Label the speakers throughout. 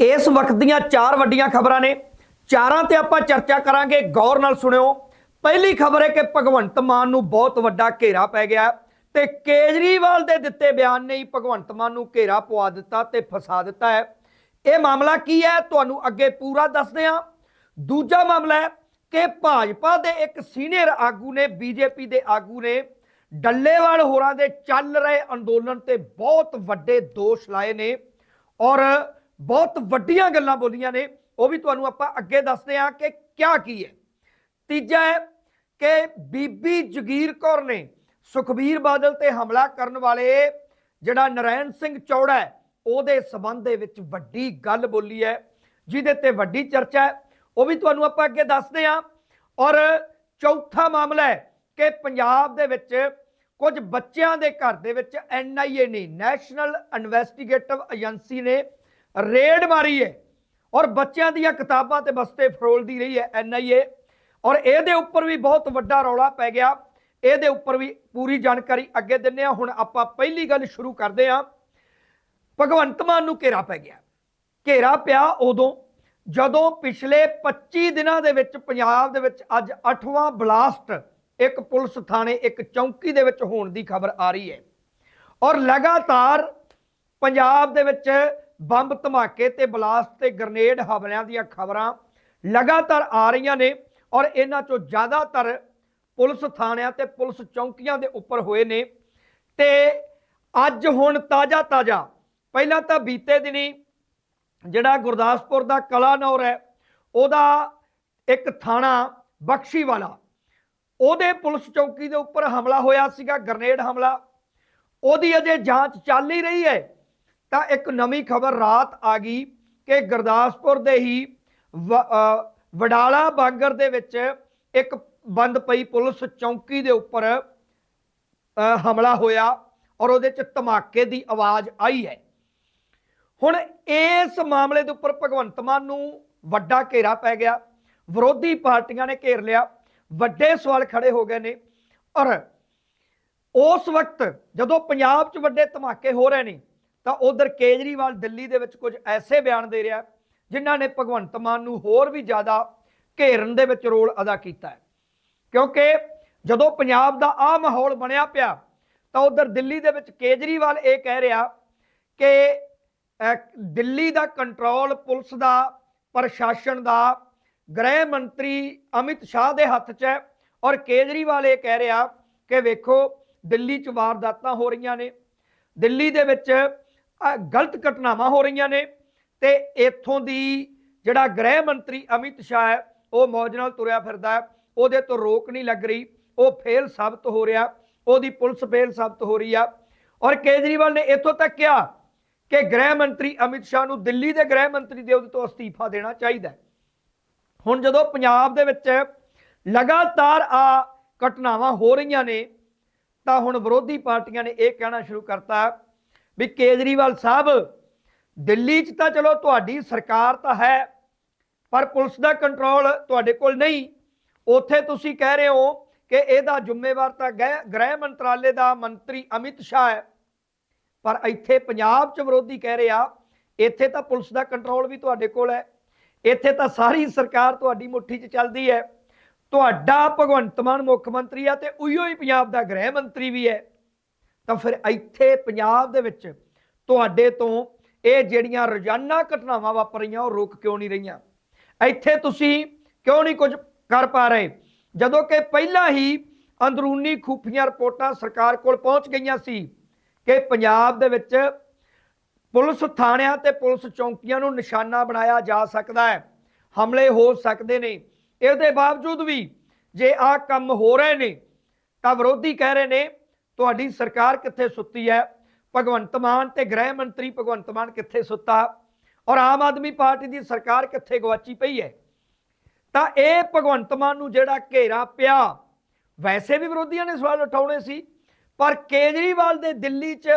Speaker 1: ਇਸ ਵਕਤ ਦੀਆਂ ਚਾਰ ਵੱਡੀਆਂ ਖਬਰਾਂ ਨੇ। ਚਾਰਾਂ ਤੇ ਆਪਾਂ ਚਰਚਾ ਕਰਾਂਗੇ। ਗੌਰ ਨਾਲ ਸੁਣਿਓ। ਪਹਿਲੀ ਖਬਰ ਹੈ ਕਿ ਭਗਵੰਤ ਮਾਨ ਨੂੰ ਬਹੁਤ ਵੱਡਾ ਘੇਰਾ ਪੈ ਗਿਆ ਹੈ ਤੇ ਕੇਜਰੀਵਾਲ ਦੇ ਦਿੱਤੇ ਬਿਆਨ ਨੇ ਹੀ ਭਗਵੰਤ ਮਾਨ ਨੂੰ ਘੇਰਾ ਪਵਾ ਦਿੱਤਾ ਤੇ ਫਸਾ ਦਿੱਤਾ ਹੈ। ਇਹ ਮਾਮਲਾ ਕੀ ਹੈ? ਤੁਹਾਨੂੰ ਅੱਗੇ ਪੂਰਾ ਦੱਸਦੇ ਹਾਂ। ਦੂਜਾ ਮਾਮਲਾ ਹੈ ਕਿ ਭਾਜਪਾ ਦੇ ਇੱਕ ਸੀਨੀਅਰ ਆਗੂ ਨੇ, ਬੀਜੇਪੀ ਦੇ ਆਗੂ ਨੇ ਡੱਲੇਵਾਲ ਹੋਰਾਂ ਦੇ ਚੱਲ ਰਹੇ ਅੰਦੋਲਨ ਤੇ ਬਹੁਤ ਵੱਡੇ ਦੋਸ਼ ਲਾਏ ਨੇ ਔਰ ਬਹੁਤ ਵੱਡੀਆਂ ਗੱਲਾਂ ਬੋਲੀਆਂ ਨੇ, ਉਹ ਵੀ ਤੁਹਾਨੂੰ ਆਪਾਂ ਅੱਗੇ ਦੱਸਦੇ ਹਾਂ ਕਿ ਕਿਆ ਕੀ ਹੈ। ਤੀਜਾ ਹੈ ਕਿ ਬੀਬੀ ਜਗੀਰ ਕੌਰ ਨੇ ਸੁਖਬੀਰ ਬਾਦਲ ਤੇ ਹਮਲਾ ਕਰਨ ਵਾਲੇ ਜਿਹੜਾ ਨਰੈਣ ਸਿੰਘ ਚੌੜਾ ਉਹਦੇ ਸਬੰਧ ਦੇ ਵਿੱਚ ਵੱਡੀ ਗੱਲ ਬੋਲੀ ਹੈ, ਜਿਹਦੇ ਤੇ ਵੱਡੀ ਚਰਚਾ ਹੈ, ਉਹ ਵੀ ਤੁਹਾਨੂੰ ਆਪਾਂ ਅੱਗੇ ਦੱਸਦੇ ਹਾਂ। ਔਰ ਚੌਥਾ ਮਾਮਲਾ ਹੈ ਕਿ ਪੰਜਾਬ ਦੇ ਵਿੱਚ ਕੁਝ ਬੱਚਿਆਂ ਦੇ ਘਰ ਦੇ ਵਿੱਚ ਐਨਆਈਏ ਨੇ, ਨੈਸ਼ਨਲ ਇਨਵੈਸਟੀਗੇਟਿਵ ਏਜੰਸੀ ਨੇ ਰੇਡ ਮਾਰੀ ਹੈ ਔਰ ਬੱਚਿਆਂ ਦੀਆਂ ਕਿਤਾਬਾਂ ਤੇ ਬਸਤੇ ਫਰੋਲਦੀ ਰਹੀ ਹੈ ਐਨਆਈਏ ਔਰ ਇਹਦੇ ਉੱਪਰ ਵੀ ਬਹੁਤ ਵੱਡਾ ਰੌਲਾ ਪੈ ਗਿਆ। ਇਹਦੇ ਉੱਪਰ ਵੀ ਪੂਰੀ ਜਾਣਕਾਰੀ ਅੱਗੇ ਦਿੰਨੇ ਆ ਹੁਣ ਆਪਾਂ ਪਹਿਲੀ ਗੱਲ ਸ਼ੁਰੂ ਕਰਦੇ ਹਾਂ। ਭਗਵੰਤ ਮਾਨ ਨੂੰ ਘੇਰਾ ਪੈ ਗਿਆ। ਘੇਰਾ ਪਿਆ ਉਦੋਂ, ਜਦੋਂ ਪਿਛਲੇ 25 ਦਿਨਾਂ ਦੇ ਵਿੱਚ ਪੰਜਾਬ ਦੇ ਵਿੱਚ ਅੱਜ 8ਵਾਂ ਬਲਾਸਟ ਇੱਕ ਪੁਲਿਸ ਥਾਣੇ, ਇੱਕ ਚੌਂਕੀ ਦੇ ਵਿੱਚ ਹੋਣ ਦੀ ਖਬਰ ਆ ਰਹੀ ਹੈ। ਔਰ ਲਗਾਤਾਰ ਪੰਜਾਬ ਦੇ ਵਿੱਚ ਬੰਬ ਧਮਾਕੇ ਤੇ ਬਲਾਸਟ ਤੇ ਗ੍ਰਨੇਡ ਹਮਲਿਆਂ ਦੀਆਂ ਖਬਰਾਂ ਲਗਾਤਾਰ ਆ ਰਹੀਆਂ ਨੇ ਔਰ ਇਹਨਾਂ ਚੋਂ ਜ਼ਿਆਦਾਤਰ ਪੁਲਿਸ ਥਾਣਿਆਂ ਤੇ ਪੁਲਿਸ ਚੌਂਕੀਆਂ ਦੇ ਉੱਪਰ ਹੋਏ ਨੇ। ਤੇ ਅੱਜ ਹੁਣ ਤਾਜ਼ਾ ਤਾਜ਼ਾ ਪਹਿਲਾਂ ਤਾਂ ਬੀਤੇ ਦਿਨੀ ਜਿਹੜਾ ਗੁਰਦਾਸਪੁਰ ਦਾ ਕਲਾਨੌਰ ਹੈ, ਉਹਦਾ ਇੱਕ ਥਾਣਾ ਬਖਸ਼ੀ ਵਾਲਾ ਉਹਦੇ ਪੁਲਿਸ ਚੌਕੀ ਦੇ ਉੱਪਰ ਹਮਲਾ ਹੋਇਆ ਸੀਗਾ, ਗ੍ਰਨੇਡ ਹਮਲਾ। ਉਹਦੀ ਅਜੇ ਜਾਂਚ ਚੱਲ ਹੀ ਰਹੀ ਹੈ। ਤਾਂ ਇੱਕ ਨਵੀਂ ਖਬਰ ਰਾਤ ਆ ਗਈ ਕਿ ਗੁਰਦਾਸਪੁਰ ਦੇ ਹੀ ਵਡਾਲਾ ਬਾਂਗਰ ਦੇ ਵਿੱਚ ਇੱਕ ਬੰਦ ਪਈ ਪੁਲਿਸ ਚੌਂਕੀ ਦੇ ਉੱਪਰ ਹਮਲਾ ਹੋਇਆ ਔਰ ਉਹਦੇ ਚ ਧਮਾਕੇ ਦੀ ਆਵਾਜ਼ ਆਈ ਹੈ। ਹੁਣ ਇਸ ਮਾਮਲੇ ਦੇ ਉੱਪਰ ਭਗਵੰਤ ਮਾਨ ਨੂੰ ਵੱਡਾ ਘੇਰਾ ਪੈ ਗਿਆ। ਵਿਰੋਧੀ ਪਾਰਟੀਆਂ ਨੇ ਘੇਰ ਲਿਆ। ਵੱਡੇ ਸਵਾਲ ਖੜੇ ਹੋ ਗਏ ਨੇ। ਔਰ ਉਸ ਵਕਤ ਜਦੋਂ ਪੰਜਾਬ 'ਚ ਵੱਡੇ ਧਮਾਕੇ ਹੋ ਰਹੇ ਨੇ ਤਾਂ ਉਧਰ ਕੇਜਰੀਵਾਲ ਦਿੱਲੀ ਦੇ ਵਿੱਚ ਕੁਝ ਐਸੇ ਬਿਆਨ ਦੇ ਰਿਹਾ ਜਿਨ੍ਹਾਂ ਨੇ ਭਗਵੰਤ ਮਾਨ ਨੂੰ ਹੋਰ ਵੀ ਜ਼ਿਆਦਾ ਘੇਰਨ ਦੇ ਵਿੱਚ ਰੋਲ ਅਦਾ ਕੀਤਾ ਹੈ। ਕਿਉਂਕਿ ਜਦੋਂ ਪੰਜਾਬ ਦਾ ਆ ਮਾਹੌਲ ਬਣਿਆ ਪਿਆ, ਤਾਂ ਉਧਰ ਦਿੱਲੀ ਦੇ ਵਿੱਚ ਕੇਜਰੀਵਾਲ ਇਹ ਕਹਿ ਰਿਹਾ ਕਿ ਦਿੱਲੀ ਦਾ ਕੰਟਰੋਲ ਪੁਲਿਸ ਦਾ, ਪ੍ਰਸ਼ਾਸਨ ਦਾ, ਗ੍ਰਹਿ ਮੰਤਰੀ ਅਮਿਤ ਸ਼ਾਹ ਦੇ ਹੱਥ 'ਚ ਹੈ ਔਰ ਕੇਜਰੀਵਾਲ ਇਹ ਕਹਿ ਰਿਹਾ ਕਿ ਵੇਖੋ, ਦਿੱਲੀ 'ਚ ਵਾਰਦਾਤਾਂ ਹੋ ਰਹੀਆਂ ਨੇ। ਦਿੱਲੀ ਦੇ ਵਿੱਚ ਗਲਤ ਘਟਨਾਵਾਂ ਹੋ ਰਹੀਆਂ ਨੇ ਤੇ ਇੱਥੋਂ ਦੀ ਜਿਹੜਾ ਗ੍ਰਹਿ ਮੰਤਰੀ ਅਮਿਤ ਸ਼ਾਹ ਹੈ, ਉਹ ਮੌਜ ਨਾਲ ਤੁਰਿਆ ਫਿਰਦਾ ਉਹਦੇ ਤੋਂ ਰੋਕ ਨਹੀਂ ਲੱਗ ਰਹੀ। ਉਹ ਫੇਲ ਸਾਬਤ ਹੋ ਰਿਹਾ। ਉਹਦੀ ਪੁਲਿਸ ਫੇਲ ਸਾਬਤ ਹੋ ਰਹੀ ਆ। ਔਰ ਕੇਜਰੀਵਾਲ ਨੇ ਇੱਥੋਂ ਤੱਕ ਕਿਹਾ ਕਿ ਗ੍ਰਹਿ ਮੰਤਰੀ ਅਮਿਤ ਸ਼ਾਹ ਨੂੰ ਦਿੱਲੀ ਦੇ ਗ੍ਰਹਿ ਮੰਤਰੀ ਦੇ ਉਹਦੇ ਤੋਂ ਅਸਤੀਫਾ ਦੇਣਾ ਚਾਹੀਦਾ ਹੁਣ ਜਦੋਂ ਪੰਜਾਬ ਦੇ ਵਿੱਚ ਲਗਾਤਾਰ ਆ ਘਟਨਾਵਾਂ ਹੋ ਰਹੀਆਂ ਨੇ, ਤਾਂ ਹੁਣ ਵਿਰੋਧੀ ਪਾਰਟੀਆਂ ਨੇ ਇਹ ਕਹਿਣਾ ਸ਼ੁਰੂ ਕਰਤਾ ਵੀ ਕੇਜਰੀਵਾਲ ਸਾਹਿਬ, ਦਿੱਲੀ 'ਚ ਤਾਂ ਚਲੋ ਤੁਹਾਡੀ ਸਰਕਾਰ ਤਾਂ ਹੈ, ਪਰ ਪੁਲਿਸ ਦਾ ਕੰਟਰੋਲ ਤੁਹਾਡੇ ਕੋਲ ਨਹੀਂ। ਉੱਥੇ ਤੁਸੀਂ ਕਹਿ ਰਹੇ ਹੋ ਕਿ ਇਹਦਾ ਜ਼ਿੰਮੇਵਾਰ ਤਾਂ ਗ੍ਰਹਿ ਗ੍ਰਹਿ ਮੰਤਰਾਲੇ ਦਾ ਮੰਤਰੀ ਅਮਿਤ ਸ਼ਾਹ ਹੈ। ਪਰ ਇੱਥੇ ਪੰਜਾਬ 'ਚ ਵਿਰੋਧੀ ਕਹਿ ਰਿਹਾ ਇੱਥੇ ਤਾਂ ਪੁਲਿਸ ਦਾ ਕੰਟਰੋਲ ਵੀ ਤੁਹਾਡੇ ਕੋਲ ਹੈ। ਇੱਥੇ ਤਾਂ ਸਾਰੀ ਸਰਕਾਰ ਤੁਹਾਡੀ ਮੁੱਠੀ 'ਚ ਚੱਲਦੀ ਹੈ। ਤੁਹਾਡਾ ਭਗਵੰਤ ਮਾਨ ਮੁੱਖ ਮੰਤਰੀ ਆ ਤੇ ਉਹੀਓ ਹੀ ਪੰਜਾਬ ਦਾ ਗ੍ਰਹਿ ਮੰਤਰੀ ਵੀ ਹੈ। ਤਾਂ ਫਿਰ ਇੱਥੇ ਪੰਜਾਬ ਦੇ ਵਿੱਚ ਤੁਹਾਡੇ ਤੋਂ ਇਹ ਜਿਹੜੀਆਂ ਰੋਜ਼ਾਨਾ ਘਟਨਾਵਾਂ ਵਾਪਰ ਰਹੀਆਂ ਉਹ ਰੁਕ ਕਿਉਂ ਨਹੀਂ ਰਹੀਆਂ? ਇੱਥੇ ਤੁਸੀਂ ਕਿਉਂ ਨਹੀਂ ਕੁਝ ਕਰ ਪਾ ਰਹੇ? ਜਦੋਂ ਕਿ ਪਹਿਲਾਂ ਹੀ ਅੰਦਰੂਨੀ ਖੂਫੀਆਂ ਰਿਪੋਰਟਾਂ ਸਰਕਾਰ ਕੋਲ ਪਹੁੰਚ ਗਈਆਂ ਸੀ ਕਿ ਪੰਜਾਬ ਦੇ ਵਿੱਚ ਪੁਲਿਸ ਥਾਣਿਆਂ ਤੇ ਪੁਲਿਸ ਚੌਂਕੀਆਂ ਨੂੰ ਨਿਸ਼ਾਨਾ ਬਣਾਇਆ ਜਾ ਸਕਦਾ ਹੈ, ਹਮਲੇ ਹੋ ਸਕਦੇ ਨੇ। ਇਹਦੇ ਬਾਵਜੂਦ ਵੀ ਜੇ ਆਹ ਕੰਮ ਹੋ ਰਹੇ ਨੇ, ਤਾਂ ਵਿਰੋਧੀ ਕਹਿ ਰਹੇ ਨੇ ਤੁਹਾਡੀ ਸਰਕਾਰ ਕਿੱਥੇ ਸੁੱਤੀ ਹੈ? ਭਗਵੰਤ ਮਾਨ ਤੇ ਗ੍ਰਹਿ ਮੰਤਰੀ ਭਗਵੰਤ ਮਾਨ ਕਿੱਥੇ ਸੁੱਤਾ? ਔਰ ਆਮ ਆਦਮੀ ਪਾਰਟੀ ਦੀ ਸਰਕਾਰ ਕਿੱਥੇ ਗਵਾਚੀ ਪਈ ਹੈ? ਤਾਂ ਇਹ ਭਗਵੰਤ ਮਾਨ ਨੂੰ ਜਿਹੜਾ ਘੇਰਾ ਪਿਆ, ਵੈਸੇ ਵੀ ਵਿਰੋਧੀਆਂ ਨੇ ਸਵਾਲ ਉਠਾਉਣੇ ਸੀ, ਪਰ ਕੇਜਰੀਵਾਲ ਦੇ ਦਿੱਲੀ 'ਚ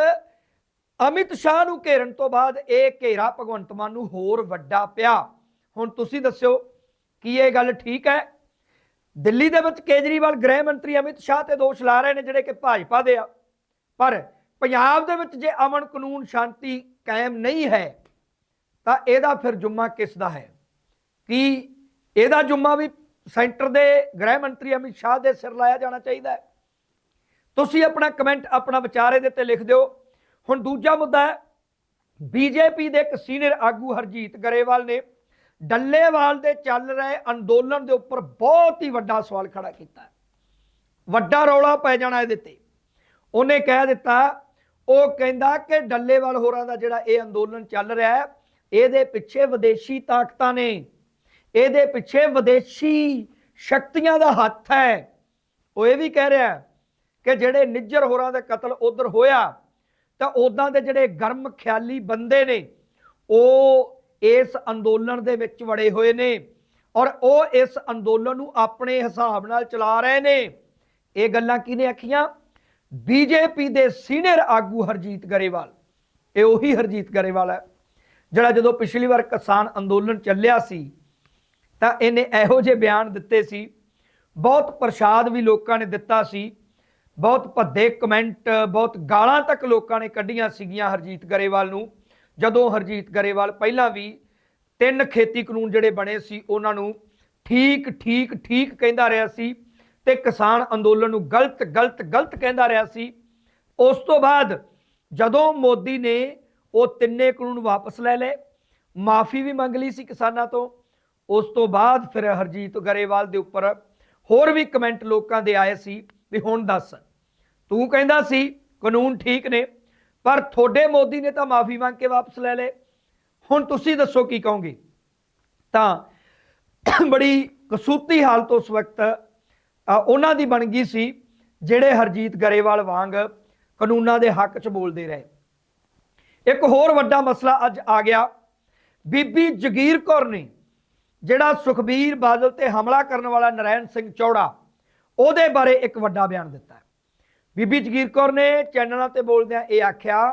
Speaker 1: ਅਮਿਤ ਸ਼ਾਹ ਨੂੰ ਘੇਰਨ ਤੋਂ ਬਾਅਦ ਇਹ ਘੇਰਾ ਭਗਵੰਤ ਮਾਨ ਨੂੰ ਹੋਰ ਵੱਡਾ ਪਿਆ। ਹੁਣ ਤੁਸੀਂ ਦੱਸਿਓ ਕੀ ਇਹ ਗੱਲ ਠੀਕ ਹੈ? ਦਿੱਲੀ ਦੇ ਵਿੱਚ ਕੇਜਰੀਵਾਲ ਗ੍ਰਹਿ ਮੰਤਰੀ ਅਮਿਤ ਸ਼ਾਹ ਤੇ ਦੋਸ਼ ਲਾ ਰਹੇ ਨੇ ਜਿਹੜੇ ਕਿ ਭਾਜਪਾ ਦੇ ਆ। ਪਰ ਪੰਜਾਬ ਦੇ ਵਿੱਚ ਜੇ ਅਮਨ ਕਾਨੂੰਨ ਸ਼ਾਂਤੀ ਕਾਇਮ ਨਹੀਂ ਹੈ, ਤਾਂ ਇਹਦਾ ਫਿਰ ਜੁਮਾ ਕਿਸ ਦਾ ਹੈ? ਕੀ ਇਹਦਾ ਜੁਮਾ ਵੀ ਸੈਂਟਰ ਦੇ ਗ੍ਰਹਿ ਮੰਤਰੀ ਅਮਿਤ ਸ਼ਾਹ ਦੇ ਸਿਰ ਲਾਇਆ ਜਾਣਾ ਚਾਹੀਦਾ ਹੈ? ਤੁਸੀਂ ਆਪਣਾ ਕਮੈਂਟ ਆਪਣਾ ਵਿਚਾਰ ਇਹਦੇ ਤੇ ਲਿਖ ਦਿਓ। ਹੁਣ ਦੂਜਾ ਮੁੱਦਾ ਹੈ, ਬੀਜੇਪੀ ਦੇ ਇੱਕ ਸੀਨੀਅਰ ਆਗੂ ਹਰਜੀਤ ਗਰੇਵਾਲ ਨੇ ਡੱਲੇਵਾਲ ਦੇ ਚੱਲ ਰਹੇ ਅੰਦੋਲਨ ਦੇ ਉੱਪਰ ਬਹੁਤ ਹੀ ਵੱਡਾ ਸਵਾਲ ਖੜਾ ਕੀਤਾ ਵੱਡਾ ਰੌਲਾ ਪੈ ਜਾਣਾ ਇਹਦੇ ਤੇ। ਉਹਨੇ ਕਹਿ ਦਿੱਤਾ, ਉਹ ਕਹਿੰਦਾ ਕਿ ਡੱਲੇਵਾਲ ਹੋਰਾਂ ਦਾ ਜਿਹੜਾ ਇਹ ਅੰਦੋਲਨ ਚੱਲ ਰਿਹਾ ਹੈ, ਇਹਦੇ ਪਿੱਛੇ ਵਿਦੇਸ਼ੀ ਤਾਕਤਾਂ ਨੇ। ਇਹਦੇ ਪਿੱਛੇ ਵਿਦੇਸ਼ੀ ਸ਼ਕਤੀਆਂ ਦਾ ਹੱਥ ਹੈ। ਉਹ ਇਹ ਵੀ ਕਹਿ ਰਿਹਾ ਕਿ ਜਿਹੜੇ ਨਿੱਜਰ ਹੋਰਾਂ ਦਾ ਕਤਲ ਉਧਰ ਹੋਇਆ, ਤਾਂ ਉਦਾਂ ਦੇ ਜਿਹੜੇ ਗਰਮ ਖਿਆਲੀ ਬੰਦੇ ਨੇ, ਉਹ ਇਸ ਅੰਦੋਲਨ ਦੇ ਵਿੱਚ ਵੜੇ ਹੋਏ ਨੇ ਔਰ ਉਹ ਇਸ ਅੰਦੋਲਨ ਨੂੰ ਆਪਣੇ ਹਿਸਾਬ ਨਾਲ ਚਲਾ ਰਹੇ ਨੇ। ਇਹ ਗੱਲਾਂ ਕਿਹਨੇ ਆਖੀਆਂ? ਬੀਜੇਪੀ ਦੇ ਸੀਨੀਅਰ ਆਗੂ ਹਰਜੀਤ ਗਰੇਵਾਲ। ਇਹ ਉਹੀ ਹਰਜੀਤ ਗਰੇਵਾਲ ਹੈ, ਜਿਹੜਾ ਜਦੋਂ ਪਿਛਲੀ ਵਾਰ ਕਿਸਾਨ ਅੰਦੋਲਨ ਚੱਲਿਆ ਸੀ, ਤਾਂ ਇਹਨੇ ਇਹੋ ਜਿਹੇ ਬਿਆਨ ਦਿੱਤੇ ਸੀ। ਬਹੁਤ ਪ੍ਰਸ਼ਾਦ ਵੀ ਲੋਕਾਂ ਨੇ ਦਿੱਤਾ ਸੀ। ਬਹੁਤ ਭੱਦੇ ਕਮੈਂਟ, ਬਹੁਤ ਗਾਲਾਂ ਤੱਕ ਲੋਕਾਂ ਨੇ ਕੱਢੀਆਂ ਸੀਗੀਆਂ ਹਰਜੀਤ ਗਰੇਵਾਲ ਨੂੰ। ਜਦੋਂ ਹਰਜੀਤ ਗਰੇਵਾਲ ਪਹਿਲਾਂ ਵੀ ਤਿੰਨ ਖੇਤੀ ਕਾਨੂੰਨ ਜਿਹੜੇ ਬਣੇ ਸੀ, ਉਹਨਾਂ ਨੂੰ ਠੀਕ ਠੀਕ ਠੀਕ ਕਹਿੰਦਾ ਰਿਹਾ ਸੀ ਤੇ ਕਿਸਾਨ ਅੰਦੋਲਨ ਨੂੰ ਗਲਤ ਗਲਤ ਗਲਤ ਕਹਿੰਦਾ ਰਿਹਾ ਸੀ, ਉਸ ਤੋਂ ਬਾਅਦ ਜਦੋਂ ਮੋਦੀ ਨੇ ਉਹ ਤਿੰਨੇ ਕਾਨੂੰਨ ਵਾਪਸ ਲੈ ਲਏ, ਮਾਫੀ ਵੀ ਮੰਗ ਲਈ ਸੀ ਕਿਸਾਨਾਂ ਤੋਂ, ਉਸ ਤੋਂ ਬਾਅਦ ਫਿਰ ਹਰਜੀਤ ਗਰੇਵਾਲ ਦੇ ਉੱਪਰ ਹੋਰ ਵੀ ਕਮੈਂਟ ਲੋਕਾਂ ਦੇ ਆਏ ਸੀ ਵੀ ਹੁਣ ਦੱਸ, ਤੂੰ ਕਹਿੰਦਾ ਸੀ ਕਾਨੂੰਨ ਠੀਕ ਨੇ ਪਰ ਤੁਹਾਡੇ ਮੋਦੀ ਨੇ ਤਾਂ ਮਾਫੀ ਮੰਗ ਕੇ ਵਾਪਸ ਲੈ ਲਏ। ਹੁਣ ਤੁਸੀਂ ਦੱਸੋ ਕੀ ਕਹੋਗੇ? ਤਾਂ ਬੜੀ ਕਸੂਤੀ ਹਾਲਤ ਉਸ ਵਕਤ ਉਹਨਾਂ ਦੀ ਬਣ ਗਈ ਸੀ, ਜਿਹੜੇ ਹਰਜੀਤ ਗਰੇਵਾਲ ਵਾਂਗ ਕਾਨੂੰਨਾਂ ਦੇ ਹੱਕ 'ਚ ਬੋਲਦੇ ਰਹੇ। ਇੱਕ ਹੋਰ ਵੱਡਾ ਮਸਲਾ ਅੱਜ ਆ ਗਿਆ। ਬੀਬੀ ਜਗੀਰ ਕੌਰ ਨੇ, ਜਿਹੜਾ ਸੁਖਬੀਰ ਬਾਦਲ ਤੇ ਹਮਲਾ ਕਰਨ ਵਾਲਾ ਨਰੈਣ ਸਿੰਘ ਚੌੜਾ, ਉਹਦੇ ਬਾਰੇ ਇੱਕ ਵੱਡਾ ਬਿਆਨ ਦਿੱਤਾ ਬੀਬੀ ਜਗੀਰ ਕੌਰ ਨੇ ਚੈਨਲਾਂ ਤੇ ਬੋਲਦਿਆਂ ਇਹ ਆਖਿਆ,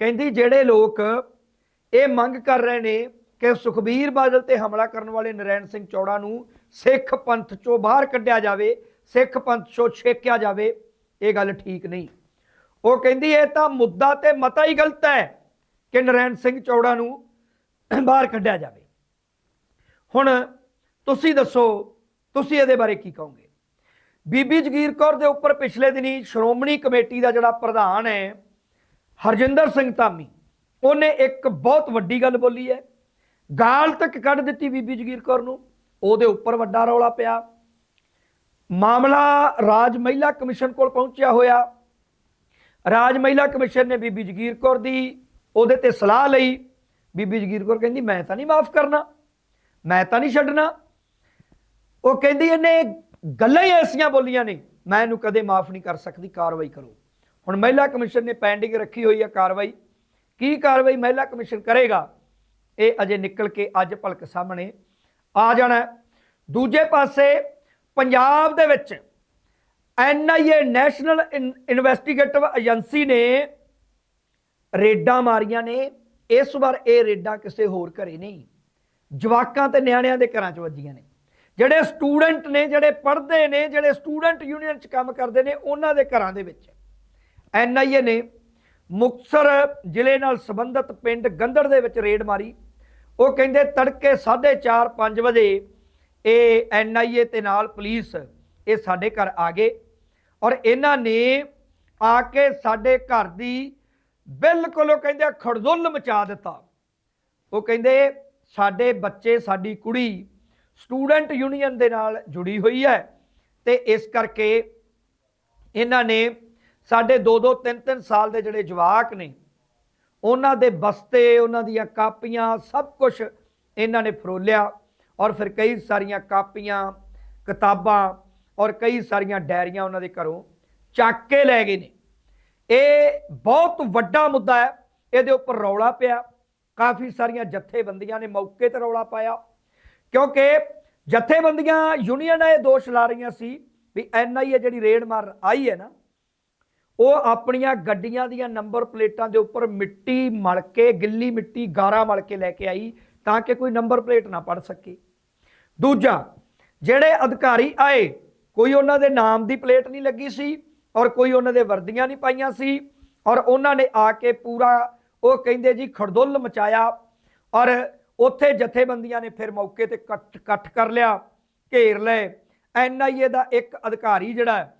Speaker 1: ਕਹਿੰਦੀ ਜਿਹੜੇ ਲੋਕ ਇਹ ਮੰਗ ਕਰ ਰਹੇ ਨੇ ਕਿ ਸੁਖਬੀਰ ਬਾਦਲ ਤੇ ਹਮਲਾ ਕਰਨ ਵਾਲੇ ਨਰੈਣ ਸਿੰਘ ਚੌੜਾ ਨੂੰ ਸਿੱਖ ਪੰਥ ਚੋਂ ਬਾਹਰ ਕੱਢਿਆ ਜਾਵੇ, ਸਿੱਖ ਪੰਥ ਚੋਂ ਛੇਕਿਆ ਜਾਵੇ, ਇਹ ਗੱਲ ਠੀਕ ਨਹੀਂ। ਉਹ ਕਹਿੰਦੀ ਇਹ ਤਾਂ ਮੁੱਦਾ ਤੇ ਮਤਾ ਹੀ ਗਲਤ ਹੈ ਕਿ ਨਰੈਣ ਸਿੰਘ ਚੌੜਾ ਨੂੰ ਬਾਹਰ ਕੱਢਿਆ ਜਾਵੇ। ਹੁਣ ਤੁਸੀਂ ਦੱਸੋ, ਤੁਸੀਂ ਇਹਦੇ ਬਾਰੇ ਕੀ ਕਹੋਗੇ? ਬੀਬੀ ਜਗੀਰ ਕੌਰ ਦੇ ਉੱਪਰ ਪਿਛਲੇ ਦਿਨੀ ਸ਼੍ਰੋਮਣੀ ਕਮੇਟੀ ਦਾ ਜਿਹੜਾ ਪ੍ਰਧਾਨ ਹੈ, ਹਰਜਿੰਦਰ ਸਿੰਘ ਧਾਮੀ, ਉਹਨੇ ਇੱਕ ਬਹੁਤ ਵੱਡੀ ਗੱਲ ਬੋਲੀ ਹੈ। ਗਾਲ ਤੱਕ ਕੱਢ ਦਿੱਤੀ ਬੀਬੀ ਜਗੀਰ ਕੌਰ ਨੂੰ। ਉਹਦੇ ਉੱਪਰ ਵੱਡਾ ਰੌਲਾ ਪਿਆ। ਮਾਮਲਾ ਰਾਜ ਮਹਿਲਾ ਕਮਿਸ਼ਨ ਕੋਲ ਪਹੁੰਚਿਆ ਹੋਇਆ। ਰਾਜ ਮਹਿਲਾ ਕਮਿਸ਼ਨ ਨੇ ਬੀਬੀ ਜਗੀਰ ਕੌਰ ਦੀ ਉਹਦੇ ਤੇ ਸਲਾਹ ਲਈ। ਬੀਬੀ ਜਗੀਰ ਕੌਰ ਕਹਿੰਦੀ, ਮੈਂ ਤਾਂ ਨਹੀਂ ਮਾਫ ਕਰਨਾ। ਮੈਂ ਤਾਂ ਨਹੀਂ ਛੱਡਣਾ। ਉਹ ਕਹਿੰਦੀ, ਇਹਨੇ ਗੱਲਾਂ ਹੀ ਐਸੀਆਂ ਬੋਲੀਆਂ ਨੇ, ਮੈਂ ਇਹਨੂੰ ਕਦੇ ਮਾਫ ਨਹੀਂ ਕਰ ਸਕਦੀ, ਕਾਰਵਾਈ ਕਰੋ। ਹੁਣ ਮਹਿਲਾ ਕਮਿਸ਼ਨ ਨੇ ਪੈਂਡਿੰਗ ਰੱਖੀ ਹੋਈ ਹੈ ਕਾਰਵਾਈ। ਕੀ ਕਾਰਵਾਈ ਮਹਿਲਾ ਕਮਿਸ਼ਨ ਕਰੇਗਾ? ਇਹ ਅਜੇ ਨਿਕਲ ਕੇ ਅੱਜ ਭਲਕ ਸਾਹਮਣੇ ਆ ਜਾਣਾ ਦੂਜੇ ਪਾਸੇ ਪੰਜਾਬ ਦੇ ਵਿੱਚ ਐਨਆਈਏ ਨੈਸ਼ਨਲ ਇਨਵੈਸਟੀਗੇਟਿਵ ਏਜੰਸੀ ਨੇ ਰੇਡਾਂ ਮਾਰੀਆਂ ਨੇ। ਇਸ ਵਾਰ ਇਹ ਰੇਡਾਂ ਕਿਸੇ ਹੋਰ ਘਰੇ ਨਹੀਂ। ਜਵਾਕਾਂ ਤੇ ਨਿਆਣਿਆਂ ਦੇ ਘਰਾਂ 'ਚ ਵੱਜੀਆਂ ਨੇ। ਜਿਹੜੇ ਸਟੂਡੈਂਟ ਨੇ, ਜਿਹੜੇ ਪੜ੍ਹਦੇ ਨੇ, ਜਿਹੜੇ ਸਟੂਡੈਂਟ ਯੂਨੀਅਨ 'ਚ ਕੰਮ ਕਰਦੇ ਨੇ, ਉਹਨਾਂ ਦੇ ਘਰਾਂ ਦੇ ਵਿੱਚ। ਐਨਆਈਏ ਨੇ ਮੁਕਤਸਰ ਜ਼ਿਲ੍ਹੇ ਨਾਲ ਸੰਬੰਧਿਤ ਪਿੰਡ ਗੰਦੜ ਦੇ ਵਿੱਚ ਰੇਡ ਮਾਰੀ। ਉਹ ਕਹਿੰਦੇ, ਤੜਕੇ 4:30 5 ਵਜੇ ਇਹ ਐਨਆਈਏ ਤੇ ਨਾਲ ਪੁਲਿਸ ਇਹ ਸਾਡੇ ਘਰ ਆ ਗਏ ਔਰ ਇਹਨਾਂ ਨੇ ਆ ਕੇ ਸਾਡੇ ਘਰ ਦੀ ਬਿਲਕੁਲ, ਉਹ ਕਹਿੰਦੇ ਖੜਦੁੱਲ ਮਚਾ ਦਿੱਤਾ। ਉਹ ਕਹਿੰਦੇ, ਸਾਡੇ ਬੱਚੇ, ਸਾਡੀ ਕੁੜੀ ਸਟੂਡੈਂਟ ਯੂਨੀਅਨ ਦੇ ਨਾਲ ਜੁੜੀ ਹੋਈ ਹੈ ਤੇ ਇਸ ਕਰਕੇ ਇਹਨਾਂ ਨੇ ਸਾਡੇ 2-2 3-3 ਸਾਲ ਦੇ ਜਿਹੜੇ ਜਵਾਕ ਨੇ, ਉਹਨਾਂ ਦੇ ਬਸਤੇ, ਉਹਨਾਂ ਦੀਆਂ ਕਾਪੀਆਂ, ਸਭ ਕੁਝ ਇਹਨਾਂ ਨੇ ਫਰੋਲਿਆ ਔਰ ਫਿਰ ਕਈ ਸਾਰੀਆਂ ਕਾਪੀਆਂ, ਕਿਤਾਬਾਂ ਔਰ ਕਈ ਸਾਰੀਆਂ ਡਾਇਰੀਆਂ ਉਹਨਾਂ ਦੇ ਘਰੋਂ ਚੱਕ ਕੇ ਲੈ ਗਏ ਨੇ। ਇਹ ਬਹੁਤ ਵੱਡਾ ਮੁੱਦਾ ਹੈ, ਇਹਦੇ ਉੱਪਰ ਰੌਲਾ ਪਿਆ, ਕਾਫੀ ਸਾਰੀਆਂ ਜਥੇਬੰਦੀਆਂ ਨੇ ਮੌਕੇ ਤੇ ਰੌਲਾ ਪਾਇਆ। ਕਿਉਂਕਿ ਜਥੇਬੰਦੀਆਂ ਯੂਨੀਅਨ ਇਹ ਦੋਸ਼ ਲਾ ਰਹੀਆਂ ਸੀ ਵੀ ਐਨਆਈਏ ਜਿਹੜੀ ਰੇਡ ਮਾਰ ਆਈ ਹੈ ਨਾ, ਉਹ ਆਪਣੀਆਂ ਗੱਡੀਆਂ ਦੀਆਂ ਨੰਬਰ ਪਲੇਟਾਂ ਦੇ ਉੱਪਰ ਮਿੱਟੀ ਮਲ ਕੇ, ਗਿੱਲੀ ਮਿੱਟੀ ਗਾਰਾ ਮਲ ਕੇ ਲੈ ਕੇ ਆਈ ਤਾਂ ਕਿ ਕੋਈ ਨੰਬਰ ਪਲੇਟ ਨਾ ਪੜ ਸਕੇ। ਦੂਜਾ, ਜਿਹੜੇ ਅਧਿਕਾਰੀ ਆਏ, ਕੋਈ ਉਹਨਾਂ ਦੇ ਨਾਮ ਦੀ ਪਲੇਟ ਨਹੀਂ ਲੱਗੀ ਸੀ ਔਰ ਕੋਈ ਉਹਨਾਂ ਦੇ ਵਰਦੀਆਂ ਨਹੀਂ ਪਾਈਆਂ ਸੀ ਔਰ ਉਹਨਾਂ ਨੇ ਆ ਕੇ ਪੂਰਾ ਉਹ ਕਹਿੰਦੇ ਜੀ ਖੜਦੁੱਲ ਮਚਾਇਆ ਔਰ ਉੱਥੇ ਜਥੇਬੰਦੀਆਂ ਨੇ ਫਿਰ ਮੌਕੇ ਤੇ ਕੱਟ ਇਕੱਠ ਕਰ ਲਿਆ, ਘੇਰ ਲਏ। ਐਨਆਈਏ ਦਾ ਇੱਕ ਅਧਿਕਾਰੀ ਜਿਹੜਾ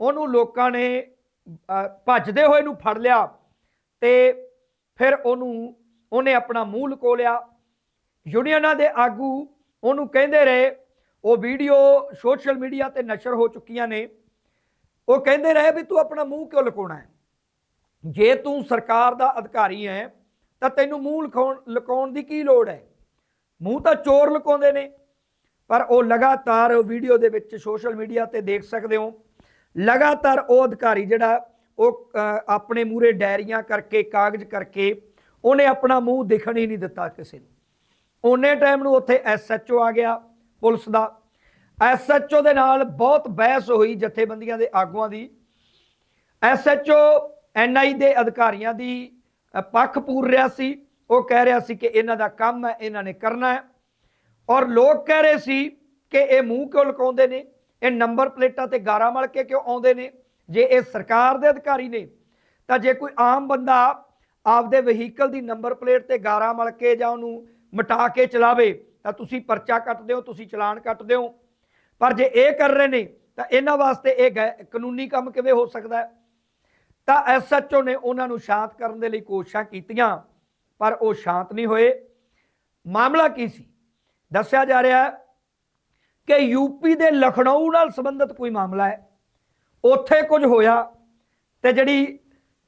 Speaker 1: ਉਹਨੂੰ ਲੋਕਾਂ ਨੇ ਭੱਜਦੇ ਹੋਏ ਨੂੰ ਫੜ ਲਿਆ ਤੇ ਫਿਰ ਉਹਨੂੰ, ਉਹਨੇ ਆਪਣਾ ਮੂੰਹ ਲੁਕੋ ਲਿਆ ਯੂਨੀਅਨਾਂ ਦੇ ਆਗੂ ਉਹਨੂੰ ਕਹਿੰਦੇ ਰਹੇ, ਉਹ ਵੀਡੀਓ ਸੋਸ਼ਲ ਮੀਡੀਆ ਤੇ ਨਸ਼ਰ ਹੋ ਚੁੱਕੀਆਂ ਨੇ। ਉਹ ਕਹਿੰਦੇ ਰਹੇ ਵੀ ਤੂੰ ਆਪਣਾ ਮੂੰਹ ਕਿਉਂ ਲੁਕਾਉਣਾ ਹੈ? ਜੇ ਤੂੰ ਸਰਕਾਰ ਦਾ ਅਧਿਕਾਰੀ ਹੈ ਤਾਂ ਤੈਨੂੰ ਮੂੰਹ ਲੁਕਾਉਣ ਲੁਕਾਉਣ ਦੀ ਕੀ ਲੋੜ ਹੈ? ਮੂੰਹ ਤਾਂ ਚੋਰ ਲੁਕਾਉਂਦੇ ਨੇ, ਪਰ ਉਹ ਲਗਾਤਾਰ ਵੀਡੀਓ ਦੇ ਵਿੱਚ ਸੋਸ਼ਲ ਮੀਡੀਆ ਤੇ ਦੇਖ ਸਕਦੇ ਹੋ। ਲਗਾਤਾਰ ਉਹ ਅਧਿਕਾਰੀ ਜਿਹੜਾ ਉਹ ਆਪਣੇ ਮੂਰੇ ਡਾਇਰੀਆਂ ਕਰਕੇ, ਕਾਗਜ਼ ਕਰਕੇ ਉਹਨੇ ਆਪਣਾ ਮੂੰਹ ਦਿਖਣ ਹੀ ਨਹੀਂ ਦਿੱਤਾ ਕਿਸੇ ਨੂੰ। ਉਹਨੇ ਟਾਈਮ ਨੂੰ ਉੱਥੇ ਐਸਐਚਓ ਆ ਗਿਆ, ਪੁਲਿਸ ਦਾ। ਐਸਐਚਓ ਦੇ ਨਾਲ ਬਹੁਤ ਬਹਿਸ ਹੋਈ ਜਥੇਬੰਦੀਆਂ ਦੇ ਆਗੂਆਂ ਦੀ। ਐਸਐਚਓ ਐਨਆਈ ਦੇ ਅਧਿਕਾਰੀਆਂ ਦੀ ਪੱਖ ਪੂਰ ਰਿਹਾ ਸੀ। ਉਹ ਕਹਿ ਰਿਹਾ ਸੀ ਕਿ ਇਹਨਾਂ ਦਾ ਕੰਮ ਹੈ, ਇਹਨਾਂ ਨੇ ਕਰਨਾ ਹੈ। ਔਰ ਲੋਕ ਕਹਿ ਰਹੇ ਸੀ ਕਿ ਇਹ ਮੂੰਹ ਕਿਉਂ ਲੁਕਾਉਂਦੇ ਨੇ? ਇਹ ਨੰਬਰ ਪਲੇਟਾਂ ਤੇ ਗਾਰਾ ਮਲ ਕੇ ਕਿਉਂ ਆਉਂਦੇ ਨੇ? ਜੇ ਇਹ ਸਰਕਾਰ ਦੇ ਅਧਿਕਾਰੀ ਨੇ, ਤਾਂ ਜੇ ਕੋਈ ਆਮ ਬੰਦਾ ਆਪਦੇ ਵਹੀਕਲ ਦੀ ਨੰਬਰ ਪਲੇਟ ਤੇ ਗਾਰਾ ਮਲ ਕੇ ਜਾਂ ਉਹਨੂੰ ਮਿਟਾ ਕੇ ਚਲਾਵੇ, ਤਾਂ ਤੁਸੀਂ ਪਰਚਾ ਕੱਟਦੇ ਹੋ, ਤੁਸੀਂ ਚਲਾਨ ਕੱਟਦੇ ਹੋ। ਪਰ ਜੇ ਇਹ ਕਰ ਰਹੇ ਨੇ, ਤਾਂ ਇਹਨਾਂ ਵਾਸਤੇ ਇਹ ਗੈ- ਕਾਨੂੰਨੀ ਕੰਮ ਕਿਵੇਂ ਹੋ ਸਕਦਾ ਹੈ? ਤਾਂ ਐਸਐਚਓ ਨੇ ਉਹਨਾਂ ਨੂੰ ਸ਼ਾਂਤ ਕਰਨ ਦੇ ਲਈ ਕੋਸ਼ਿਸ਼ਾਂ ਕੀਤੀਆਂ, ਪਰ ਉਹ ਸ਼ਾਂਤ ਨਹੀਂ ਹੋਏ। ਮਾਮਲਾ ਕੀ ਸੀ? ਦੱਸਿਆ ਜਾ ਰਿਹਾ ਹੈ ਕਿ ਯੂਪੀ ਦੇ ਲਖਨਊ ਨਾਲ ਸੰਬੰਧਿਤ ਕੋਈ ਮਾਮਲਾ ਹੈ। ਉੱਥੇ ਕੁਝ ਹੋਇਆ ਤੇ ਜਿਹੜੀ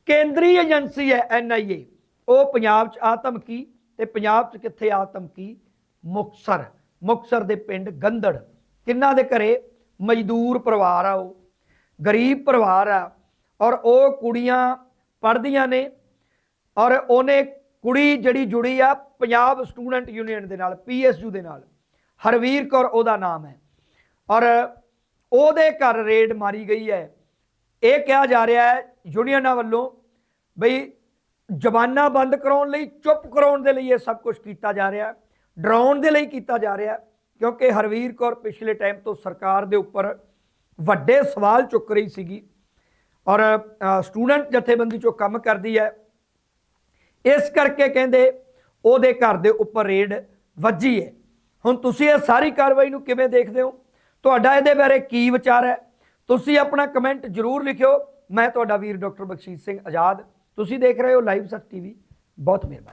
Speaker 1: ਕੇਂਦਰੀ ਏਜੰਸੀ ਹੈ ਐਨਆਈਏ ਉਹ ਪੰਜਾਬ 'ਚ ਆ ਧਮਕੀ ਤੇ ਪੰਜਾਬ 'ਚ ਕਿੱਥੇ ਆ ਧਮਕੀ ਮੁਕਸਰ। ਮੁਕਸਰ ਦੇ ਪਿੰਡ ਗੰਦੜ। ਕਿੰਨਾ ਦੇ ਘਰੇ? ਮਜ਼ਦੂਰ ਪਰਿਵਾਰ ਆ ਉਹ। ਗਰੀਬ ਪਰਿਵਾਰ ਆ। ਔਰ ਉਹ ਕੁੜੀਆਂ ਪੜ੍ਹਦੀਆਂ ਨੇ ਔਰ ਉਹਨੇ ਕੁੜੀ ਜਿਹੜੀ ਜੁੜੀ ਆ ਪੰਜਾਬ ਸਟੂਡੈਂਟ ਯੂਨੀਅਨ ਦੇ ਨਾਲ, ਪੀਐਸਯੂ ਦੇ ਨਾਲ, ਹਰਵੀਰ ਕੌਰ ਉਹਦਾ ਨਾਮ ਹੈ। ਔਰ ਉਹਦੇ ਘਰ ਰੇਡ ਮਾਰੀ ਗਈ ਹੈ। ਇਹ ਕਿਹਾ ਜਾ ਰਿਹਾ ਹੈ ਯੂਨੀਅਨਾਂ ਵੱਲੋਂ ਬਈ ਜ਼ਬਾਨਾਂ ਬੰਦ ਕਰਾਉਣ ਲਈ, ਚੁੱਪ ਕਰਾਉਣ ਦੇ ਲਈ ਇਹ ਸਭ ਕੁਝ ਕੀਤਾ ਜਾ ਰਿਹਾ ਡਰਾਉਣ ਦੇ ਲਈ ਕੀਤਾ ਜਾ ਰਿਹਾ ਕਿਉਂਕਿ ਹਰਵੀਰ ਕੌਰ ਪਿਛਲੇ ਟਾਈਮ ਤੋਂ ਸਰਕਾਰ ਦੇ ਉੱਪਰ ਵੱਡੇ ਸਵਾਲ ਚੁੱਕ ਰਹੀ ਸੀਗੀ। ਔਰ ਸਟੂਡੈਂਟ ਜਥੇਬੰਦੀ ਚੋਂ ਕੰਮ ਕਰਦੀ ਹੈ। ਇਸ ਕਰਕੇ ਕਹਿੰਦੇ, ਉਹਦੇ ਘਰ ਦੇ ਉੱਪਰ ਰੇਡ ਵੱਜੀ ਹੈ। ਹੁਣ ਤੁਸੀਂ ਇਹ ਸਾਰੀ ਕਾਰਵਾਈ ਨੂੰ ਕਿਵੇਂ ਦੇਖਦੇ ਹੋ? ਤੁਹਾਡਾ ਇਹਦੇ ਬਾਰੇ ਕੀ ਵਿਚਾਰ ਹੈ? ਤੁਸੀਂ ਆਪਣਾ ਕਮੈਂਟ ਜ਼ਰੂਰ ਲਿਖਿਓ। ਮੈਂ ਤੁਹਾਡਾ ਵੀਰ ਡਾਕਟਰ ਬਖਸ਼ੀਸ਼ ਸਿੰਘ ਆਜ਼ਾਦ। ਤੁਸੀਂ ਦੇਖ ਰਹੇ ਹੋ ਲਾਈਵ ਸੱਚ ਟੀਵੀ। ਬਹੁਤ ਮਿਹਰਬਾਨੀ।